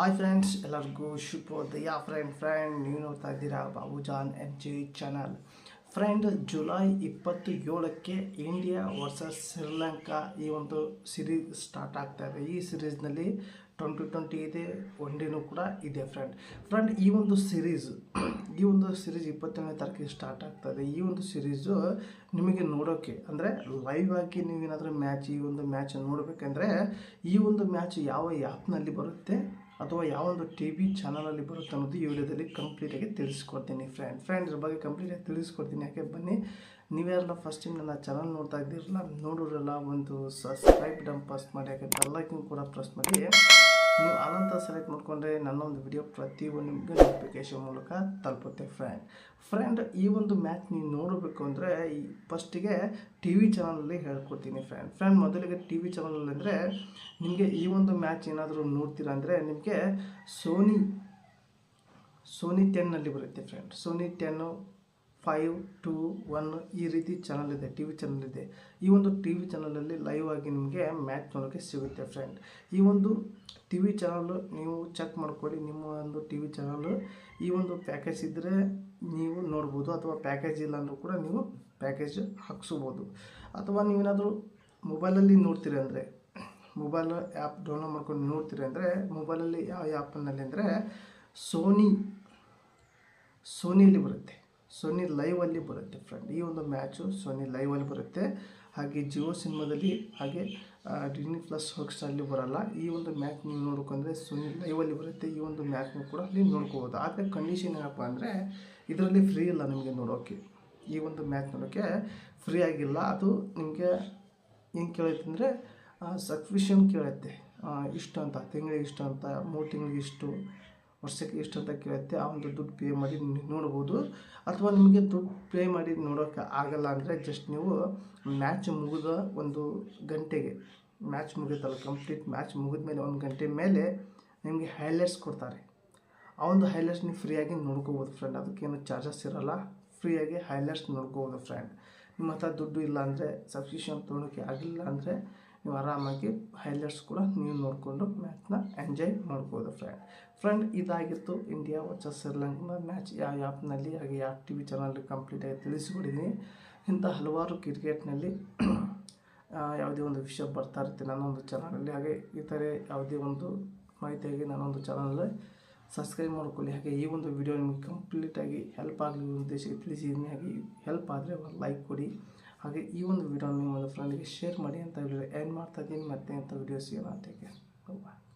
Hi friends ಎಲ್ಲರಿಗೂ ಶುಭೋದಯ friend friend ನೀವು ನೋಡ್ತಾ ಇದ್ದೀರಾ Babujan N G channel friend July ಇಪ್ಪತ್ತು ಏಳಕ್ಕೆ ಇಂಡಿಯಾ ವರ್ಸಸ್ ಶ್ರೀಲಂಕಾ ಈ ಒಂದು ಸಿರೀಸ್ ಸ್ಟಾರ್ಟ್ ಆಗ್ತಾ ಇದೆ. ಈ ಸಿರೀಸ್ನಲ್ಲಿ ಟ್ವೆಂಟಿ ಟ್ವೆಂಟಿ ಇದೆ ಒನ್ ಡೇನೂ ಕೂಡ ಇದೆ ಫ್ರೆಂಡ್ ಫ್ರೆಂಡ್ ಈ ಒಂದು ಸಿರೀಸ್ ಈ ಒಂದು ಸಿರೀಸ್ ಇಪ್ಪತ್ತನೇ ತಾರೀಕಿಗೆ ಸ್ಟಾರ್ಟ್ ಆಗ್ತದೆ ಈ ಒಂದು ಸಿರೀಸು ನಿಮಗೆ ನೋಡೋಕ್ಕೆ ಅಂದರೆ ಲೈವ್ ಆಗಿ ನೀವೇನಾದರೂ ಮ್ಯಾಚ್ ಈ ಒಂದು ಮ್ಯಾಚ್ ನೋಡಬೇಕಂದ್ರೆ ಈ ಒಂದು ಮ್ಯಾಚ್ ಯಾವ ಆ್ಯಪ್ನಲ್ಲಿ ಬರುತ್ತೆ? ಅಥವಾ ಯಾವ ಒಂದು ಟಿ ವಿ ಚಾನಲಲ್ಲಿ ಬರುತ್ತೆ ಅನ್ನೋದು ಈ ವಿಡಿಯೋದಲ್ಲಿ ಕಂಪ್ಲೀಟಾಗಿ ತಿಳಿಸ್ಕೊಡ್ತೀನಿ ಫ್ರೆಂಡ್ ಫ್ರೆಂಡ್ಸ್ ಬಗ್ಗೆ ಕಂಪ್ಲೀಟಾಗಿ ತಿಳಿಸ್ಕೊಡ್ತೀನಿ. ಯಾಕೆ ಬನ್ನಿ ನೀವೆಲ್ಲ ಫಸ್ಟ್ ಟೈಮ್ ನನ್ನ ಚಾನಲ್ ನೋಡ್ತಾ ಇದ್ದೀರಲ್ಲ ನೋಡೋರೆಲ್ಲ ಒಂದು ಸಬ್ಸ್ಕ್ರೈಬ್ ಡಮ್ ಪ್ರೆಸ್ ಮಾಡಿ, ಯಾಕೆ ಬೆಲ್ಲೈಕನ್ ಕೂಡ ಪ್ರೆಸ್ ಮಾಡಿ, ನೀವು ಅನಂತ ಸೆಲೆಕ್ಟ್ ಮಾಡಿಕೊಂಡ್ರೆ ನನ್ನ ಒಂದು ವಿಡಿಯೋ ಪ್ರತಿಯೊಂದು ನಿಮಗೆ ನೋಟಿಫಿಕೇಶನ್ ಮೂಲಕ ತಲುಪುತ್ತೆ ಫ್ರೆಂಡ್ ಫ್ರೆಂಡ್ ಈ ಒಂದು ಮ್ಯಾಚ್ ನೀವು ನೋಡಬೇಕು ಅಂದರೆ ಈ ಫಸ್ಟಿಗೆ ಟಿ ವಿ ಚಾನಲಲ್ಲಿ ಹೇಳ್ಕೊಡ್ತೀನಿ ಫ್ರೆಂಡ್ ಫ್ರೆಂಡ್ ಮೊದಲಿಗೆ ಟಿ ವಿ ಚಾನಲಲ್ಲಿ ಅಂದರೆ ನಿಮಗೆ ಈ ಒಂದು ಮ್ಯಾಚ್ ಏನಾದರೂ ನೋಡ್ತೀರಾ ಅಂದರೆ ನಿಮಗೆ ಸೋನಿ ಸೋನಿ ಟೆನ್ನಲ್ಲಿ ಬರುತ್ತೆ friend Sony ten five two one ಈ ರೀತಿ ಚಾನಲ್ ಇದೆ ಟಿ ವಿ ಚಾನಲ್ ಇದೆ. ಈ ಒಂದು ಟಿ ವಿ ಚಾನಲಲ್ಲಿ ಲೈವ್ ಆಗಿ ನಿಮಗೆ ಮ್ಯಾಚ್ ನೋಡೋಕ್ಕೆ ಸಿಗುತ್ತೆ ಫ್ರೆಂಡ್ ಈ ಒಂದು ಟಿ ವಿ ಚಾನಲ್ ನೀವು ಚೆಕ್ ಮಾಡ್ಕೊಳ್ಳಿ, ನಿಮ್ಮ ಒಂದು ಟಿ ವಿ ಚಾನಲ್ ಈ ಒಂದು ಪ್ಯಾಕೇಜ್ ಇದ್ದರೆ ನೀವು ನೋಡ್ಬೋದು ಅಥವಾ ಪ್ಯಾಕೇಜ್ ಇಲ್ಲ ಅಂದರೂ ಕೂಡ ನೀವು ಪ್ಯಾಕೇಜ್ ಹಾಕ್ಸ್ಬೋದು. ಅಥವಾ ನೀವೇನಾದರೂ ಮೊಬೈಲಲ್ಲಿ ನೋಡ್ತೀರಿ ಅಂದರೆ ಮೊಬೈಲ್ ಆ್ಯಪ್ ಡೌನ್ಲೋಡ್ ಮಾಡ್ಕೊಂಡು ನೋಡ್ತೀರಿ ಅಂದರೆ ಮೊಬೈಲಲ್ಲಿ ಯಾವ ಆ್ಯಪ್ನಲ್ಲಿ ಅಂದರೆ ಸೋನಿ ಸೋನಿಯಲ್ಲಿ ಬರುತ್ತೆ. ಸೋನಿ ಲೈವಲ್ಲಿ ಬರುತ್ತೆ ಫ್ರೆಂಡ್ ಈ ಒಂದು ಮ್ಯಾಚು ಸೊನಿ ಲೈವಲ್ಲಿ ಬರುತ್ತೆ. ಹಾಗೆ ಜಿಯೋ ಸಿನಿಮಾದಲ್ಲಿ ಹಾಗೆ ಡಿನಿ ಪ್ಲಸ್ ಹಾಟ್ಸ್ಟಾರಲ್ಲಿ ಬರಲ್ಲ. ಈ ಒಂದು ಮ್ಯಾಚ್ ನೀವು ನೋಡ್ಕೊಂಡ್ರೆ ಲೈವ್ ಲೈವಲ್ಲಿ ಬರುತ್ತೆ. ಈ ಒಂದು ಮ್ಯಾಚ್ನೂ ಕೂಡ ಅಲ್ಲಿ ನೋಡ್ಕೋಬೋದು. ಆದರೆ ಕಂಡೀಷನ್ ಏನಪ್ಪ ಅಂದರೆ ಇದರಲ್ಲಿ ಫ್ರೀ ಇಲ್ಲ ನಿಮಗೆ ನೋಡೋಕ್ಕೆ ಈ ಒಂದು ಮ್ಯಾಚ್ ನೋಡೋಕ್ಕೆ ಫ್ರೀ ಆಗಿಲ್ಲ. ಅದು ನಿಮಗೆ ಏನು ಕೇಳೈತೆ ಅಂದರೆ ಸಬ್ಸ್ಕ್ರಿಪ್ಷನ್ ಕೇಳುತ್ತೆ. ಇಷ್ಟು ಅಂತ, ತಿಂಗಳಿಗೆ ಇಷ್ಟು ಅಂತ, ಮೂರು ತಿಂಗಳಿಗೆ ಇಷ್ಟು. ವರ್ಷಕ್ಕೆ ಎಷ್ಟು ಅಂತ ಕೇಳುತ್ತೆ, ಆ ಒಂದು ದುಡ್ಡು ಪೇ ಮಾಡಿ ನೋಡ್ಬೋದು. ಅಥವಾ ನಿಮಗೆ ದುಡ್ಡು ಪೇ ಮಾಡಿ ನೋಡೋಕ್ಕೆ ಆಗಲ್ಲ ಅಂದರೆ ಜಸ್ಟ್ ನೀವು ಮ್ಯಾಚ್ ಮುಗಿದ ಒಂದು ಗಂಟೆಗೆ ಮ್ಯಾಚ್ ಮುಗಿತಲ್ಲ ಕಂಪ್ಲೀಟ್ ಮ್ಯಾಚ್ ಮುಗಿದ ಮೇಲೆ ಒಂದು ಗಂಟೆ ಮೇಲೆ ನಿಮಗೆ ಹೈಲೈಟ್ಸ್ ಕೊಡ್ತಾರೆ. ಆ ಒಂದು ಹೈಲೈಟ್ಸ್ ನೀವು ಫ್ರೀಯಾಗಿ ನೋಡ್ಕೋಬೋದು ಫ್ರೆಂಡ್ ಅದಕ್ಕೇನು ಚಾರ್ಜಸ್ ಇರೋಲ್ಲ. ಫ್ರೀಯಾಗಿ ಹೈಲೈಟ್ಸ್ ನೋಡ್ಕೋಬೋದು ಫ್ರೆಂಡ್ ನಿಮ್ಮ ಹತ್ರ ದುಡ್ಡು ಇಲ್ಲ ಅಂದರೆ ಸಬ್ಸ್ಕ್ರಿಪ್ಷನ್ ತೊಗೊಳಕ್ಕೆ ಆಗಿಲ್ಲ ಅಂದರೆ ನೀವು ಆರಾಮಾಗಿ ಹೈಲೈಟ್ಸ್ ಕೂಡ ನೀವು ನೋಡಿಕೊಂಡು ಮ್ಯಾಚ್ನ ಎಂಜಾಯ್ ಮಾಡ್ಬೋದು ಫ್ರೆಂಡ್ ಫ್ರೆಂಡ್ ಇದಾಗಿತ್ತು ಇಂಡಿಯಾ ವರ್ಸಸ್ ಶ್ರೀಲಂಕಾ ಮ್ಯಾಚ್ ಯಾವ ಆ್ಯಪ್ನಲ್ಲಿ ಹಾಗೆ ಯಾವ ಟಿ ವಿ ಚಾನಲ್ ಕಂಪ್ಲೀಟಾಗಿ ತಿಳಿಸಿಕೊಡಿದ್ದೀನಿ. ಇಂಥ ಹಲವಾರು ಕ್ರಿಕೆಟ್ನಲ್ಲಿ ಯಾವುದೇ ಒಂದು ವಿಷಯ ಬರ್ತಾ ಇರುತ್ತೆ ನಾನೊಂದು ಚಾನಲಲ್ಲಿ ಹಾಗೆ ಈ ಥರ ಯಾವುದೇ ಒಂದು ಮಾಹಿತಿಯಾಗಿ ನಾನೊಂದು ಚಾನಲಲ್ಲಿ ಸಬ್ಸ್ಕ್ರೈಬ್ ಮಾಡ್ಕೊಳ್ಳಿ. ಹಾಗೆ ಈ ಒಂದು ವಿಡಿಯೋ ನಿಮಗೆ ಕಂಪ್ಲೀಟಾಗಿ ಹೆಲ್ಪ್ ಆಗಲಿ ಉದ್ದೇಶಕ್ಕೆ ತಿಳಿಸಿದ್ದೀನಿ. ಹಾಗೆ ಹೆಲ್ಪ್ ಆದರೆ ಒಂದು ಲೈಕ್ ಕೊಡಿ. ಹಾಗೆ ಈ ಒಂದು ವಿಡಿಯೋ ನಿಮ್ಮ ಒಂದು ಫ್ರೆಂಡ್ಗೆ ಶೇರ್ ಮಾಡಿ ಅಂತ ವಿಡಿಯೋ ಏನು ಮಾಡ್ತಾ ಇದ್ದೀನಿ. ಮತ್ತೆ ಅಂತ ವಿಡಿಯೋ ಸಿಗೋಣ ಅಂತ ಬಾಯ್